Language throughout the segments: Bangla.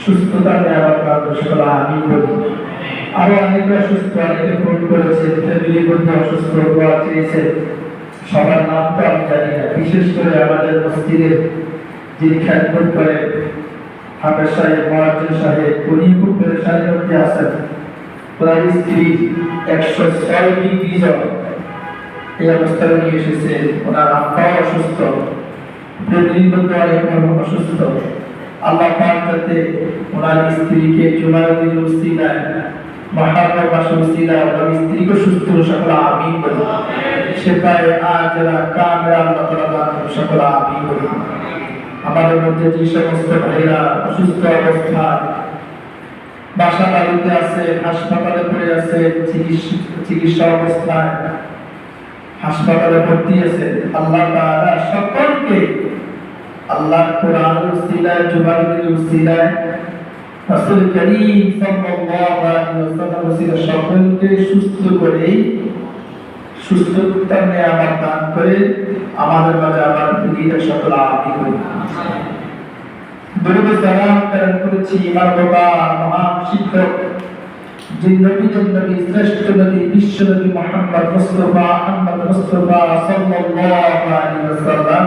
সুস্থতা দেওয়ার কারণে সকল আমি বলি আরও অনেকরা সুস্থ অনেকে ফোন করেছে অসুস্থ হওয়া চেয়েছে। সবার নাম তো আমি জানি না। বিশেষ করে আমাদের মসজিদের যিনি খ্যাতবোধ করে, হাফেজ সাহেব মহাজন সাহেব, উনি খুব পেরেশানির মধ্যে আছেন। ওনার স্ত্রী একশো ছয় ডিগ্রি জ্বর এই অবস্থায় নিয়ে এসেছে। ওনার আত্মাও অসুস্থ। ফ্যামিলির মধ্যে অনেক অসুস্থ। আল্লাহ পাক যাতে ওনার স্ত্রীকে জুমারুদ্দিন উসিলায় মহাত্মা বাসু উসিলায় ওনার স্ত্রীকে সুস্থ সকল আমিন বলি সেপায় আর যারা কামরা আল্লাহ তাআলা সকল আমিন বলি আমাদের মধ্যে যে সমস্ত ভাইরা অসুস্থ অবস্থায় বাসা বাড়িতে আছে হাসপাতালে পড়ে আছে চিকিৎসা চিকিৎসা অবস্থায় হাসপাতালে ভর্তি আছে আল্লাহ তাআলা সকলকে আল্লাহ কোরআন উসিলায় জুবাইরের উসিলায় রাসূল করিম সাল্লাল্লাহু আলাইহি ওয়াসাল্লাম উসিলা সকলকে সুস্থ করে সুস্থতার নিয়ামত দান করে, আমাদের মাঝে আবার ফিরিয়ে সকল আমিন করি দরুদ সালাম প্রেরণ করেছি আমার বাবা, মহান শিক্ষক যে নবী নবী, শ্রেষ্ঠ নবী, বিশ্ব নবী মোহাম্মদ মুস্তাফা, আহমদ মুস্তাফা সাল্লাল্লাহু আলাইহি ওয়াসাল্লাম।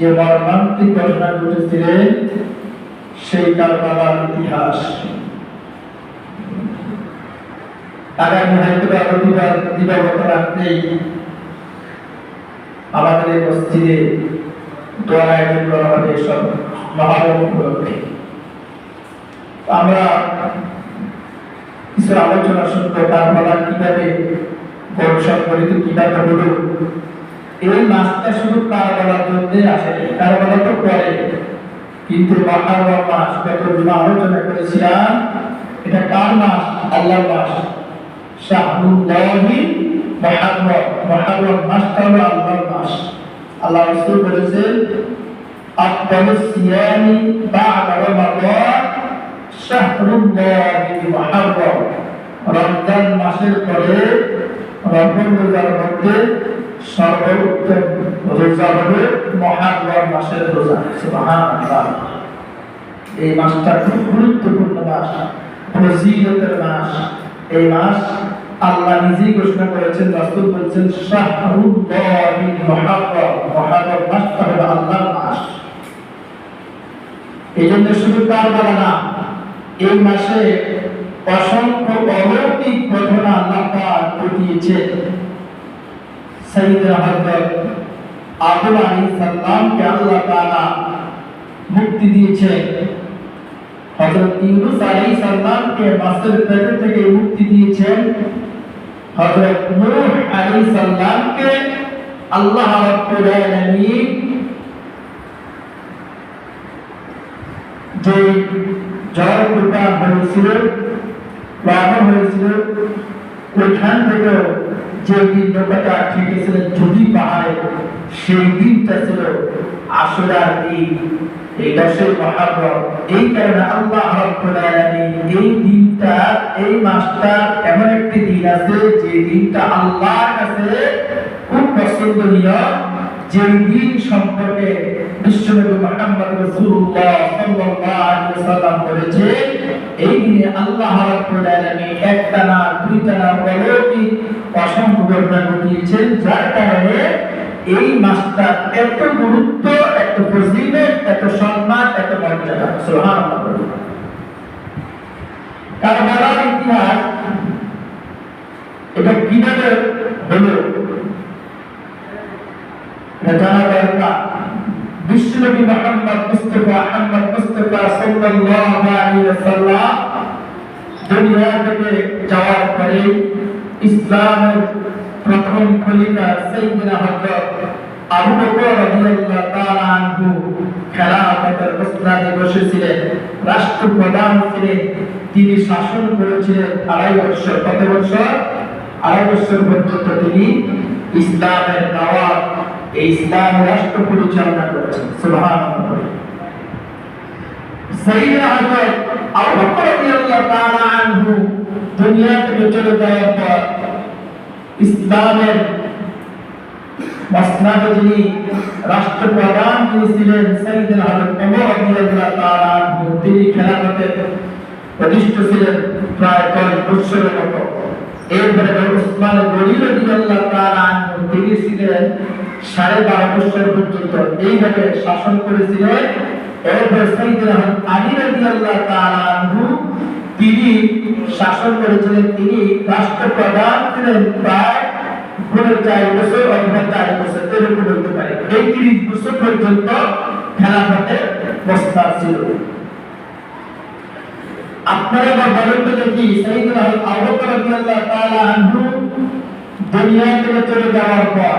যে মর্মান্তিক ঘটনা ঘটেছিলেন সেই কারবালার ইতিহাস। আমাদের আমরা কিছু আলোচনা শুনব কারবালা কীভাবে গবেষণা করিত কীভাবে এই মাসটা শুধু কারবালার জন্য আসে, কারবালা তো পরে কিন্তু মহারম মাস গত দিন আলোচনা করেছিলাম, এটা কার মাস আল্লাহর মাস শাহরুল্লাহি মহারম মহারম মাসটা হলো আল্লাহর মাস আল্লাহ রাসূল বলেছেন আফদালুস সিয়ামি বা'দা রমাদান শাহরুল্লাহি মহারম রমজান মাসের পরে, রমজান রোজার মধ্যে সর্বোত্তম রোজা হবে মাসের রোজা। এই মাসটা খুব গুরুত্বপূর্ণ মাস, ফজিলতের মাস। এই মাস আল্লাহ নিজেই ঘোষণা করেছেন, রাসূল বলেছেন, শাহরুল্লাহি আল্লাহর মাস। শুধু কারবালা না, এই মাসে অসংখ্য অলৌকিক ঘটনা আল্লাহ পাক ঘটিয়েছে সাইয়েদনা হযরত আদম আলাইহিস সালামকে আল্লাহ তাআলা মুক্তি দিয়েছেন হযরত ইউনূস আলাইহিস সালামকে মাছের পেট থেকে মুক্তি দিয়েছেন হযরত নূহ আলাইহিস সালামকে আল্লাহ রাব্বুল আলামিন যে জল কৃপা হয়েছিল প্লাবন হয়েছিল ওইখান থেকে যে দিন নৌকাটা ছিল ঝুঁকি পাহাড়ে, সেই দিনটা ছিল আসলার দিন। এই দশের মহাব্রত এই কারণে আল্লাহ এই দিনটা, এই মাসটা এমন একটি দিন আছে যে দিনটা আল্লাহর কাছে খুব পছন্দনীয়। যে দিন সম্পর্কে বলেছে, এই দিনে আল্লাহ রাব্বুল আলামিন একটা না অসংখ্য যার কারণে এই মাসটা এত গুরুত্ব, এত ফজিলত, এত সম্মান, এত মর্যাদা। ইতিহাস এটা কীভাবে হলো? এটা বিশ্বনবী মুহাম্মদ মুস্তাফা আহমদ মুস্তাফা সাল্লাল্লাহু আলাইহি ওয়াসাল্লাম দুনিয়া থেকে যাওয়ার পরে ইসলামের প্রথম খলিফা সাইয়েদনা হযরত আবু বকর রাদিয়াল্লাহু তাআলা আনহু খেলাফতের মসনদে বসেছিলেন রাষ্ট্রপ্রধান ছিলেন। তিনি শাসন করেছিলেন আড়াই বছর কত বছর আড়াই বছর পর্যন্ত তিনি ইসলামের দাওয়াত এই ইসলাম রাষ্ট্র পরিচালনা করেছেন সুবহানাল্লাহ। সাইয়েদনা হযরত আবু বকর রাদিয়াল্লাহু তাআলা আনহু দুনিয়া থেকে চলে যাওয়ার পর ইসলামের মসনাদে যিনি রাষ্ট্রপ্রধান যিনি ছিলেন সাইয়েদনা হযরত ওমর রাদিয়াল্লাহু তাআলা আনহু, তিনি খেলাফতে প্রতিষ্ঠিত ছিলেন প্রায় দশ বছরের মতো। এরপরে উসমান গনি রাদিয়াল্লাহু তাআলা আনহু তিনি ছিলেন সাড়ে বারো বছর পর্যন্ত এইভাবে শাসন করেছিলেন। এরপর তিনি শাসন করেছিলেন। তিনি রাষ্ট্রপ্রধান ছিলেন প্রায় পনেরো চার বছর অথবা চার বছর, এরকম হতে পারে। এই তিরিশ বছর পর্যন্ত খেলাফতে বস্তা ছিল। আপনারা বা বলেন তো দেখি হযরত আবু তাআলা দুনিয়া থেকে চলে যাওয়ার পর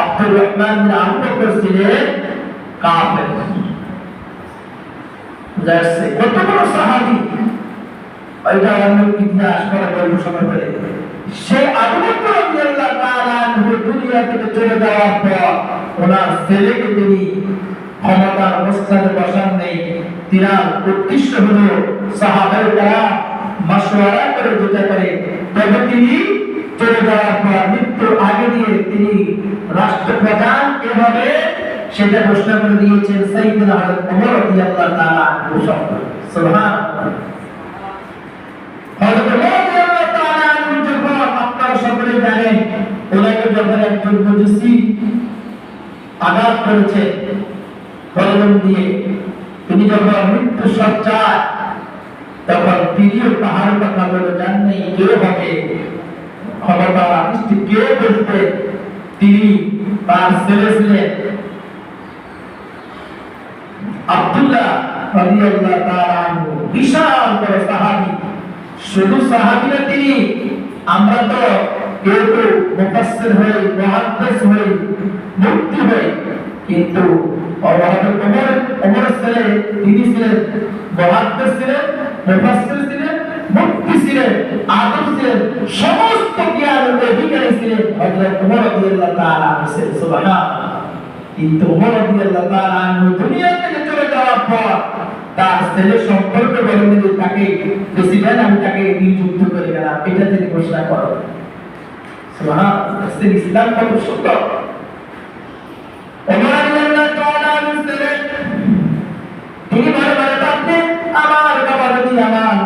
আব্দুর রহমান বিন আবু বকর ছিলেন কাফের যাচ্ছে কত বড় সাহাবি ওইটা অন্য ইতিহাস করে গবেষণা করে সে আবু দুনিয়া থেকে চলে যাওয়ার পর ওনার ছেলেকে তিনি ক্ষমতার অবস্থানে বসান নেই। উদ্দেশ্য হলো করে। তবে তিনি চলে যাওয়ার পর মৃত্যুর আগে দিয়ে তিনি রাষ্ট্রপ্রধান এভাবে সেটা ঘোষণা করে দিয়েছেন যখন জানেন মৃত্যু সজ্জায় তখন তিনিও পাহাড় কথা বলে জান নেই কেউ হবে ক্ষমতা দৃষ্টি কেউ বসবে তিনি তার ছেলে ছিলেন। আব্দুল্লাহ রাদিয়াল্লাহু তাআলা বিশাল বড় সাহাবী। শুধু সাহাবী না তিনি, আমরা তো কেউ কেউ মুফাসসির হই, মুহাদ্দিস হই, মুফতি হই, কিন্তু অবহাদুর ওমর ওমর ছেলে তিনি ছিলেন। মুহাদ্দিস ছিলেন, মুফাসসির ছিলেন মুক্তি ছিলেন, আদম ছিলেন, সমস্ত জ্ঞানের অধিকারী ছিলেন। হযরত ওমর রাদিয়াল্লাহু তাআলা ছিলেন, সুবহানাল্লাহ। কিন্তু ওমর রাদিয়াল্লাহু তাআলা দুনিয়া থেকে চলে যাওয়ার পর তার ছেলে সম্পর্কে বলেন যে তাকে প্রেসিডেন্ট আমি তাকে নিযুক্ত করে গেলাম, এটা তিনি ঘোষণা করেন। সুবহানাল্লাহ ইসলাম কত সুন্দর। তিনি ভালো ভালো আমার বাবা আমার